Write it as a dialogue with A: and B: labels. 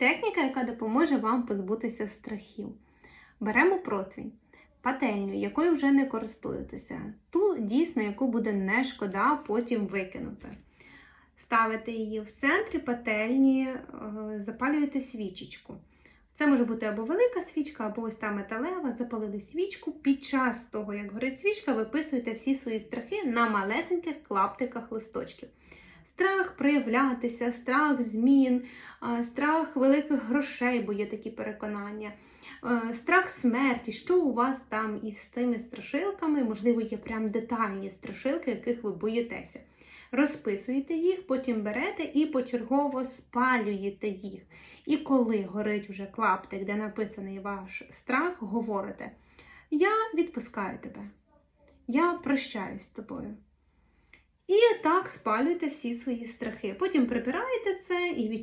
A: Техніка, яка допоможе вам позбутися страхів. Беремо противень, пательню, якою вже не користуєтеся, ту дійсно, яку буде не шкода потім викинути. Ставите її в центрі пательні, е, запалюєте свічечку. Це може бути або велика свічка, або ось та металева. Запалили свічку. Під час того, як горить свічка, виписуєте всі свої страхи на малесеньких клаптиках листочків. Страх проявлятися, страх змін, страх великих грошей, бо є такі переконання, е, страх смерті. Що у вас там із тими страшилками? Можливо, є прям детальні страшилки, яких ви боїтеся. Розписуєте їх, потім берете і почергово спалюєте їх. І коли горить вже клаптик, де написаний ваш страх, говорите: Я відпускаю тебе, я прощаюсь з тобою. І так спалюєте всі свої страхи. Потім прибираєте це і відчуваєте.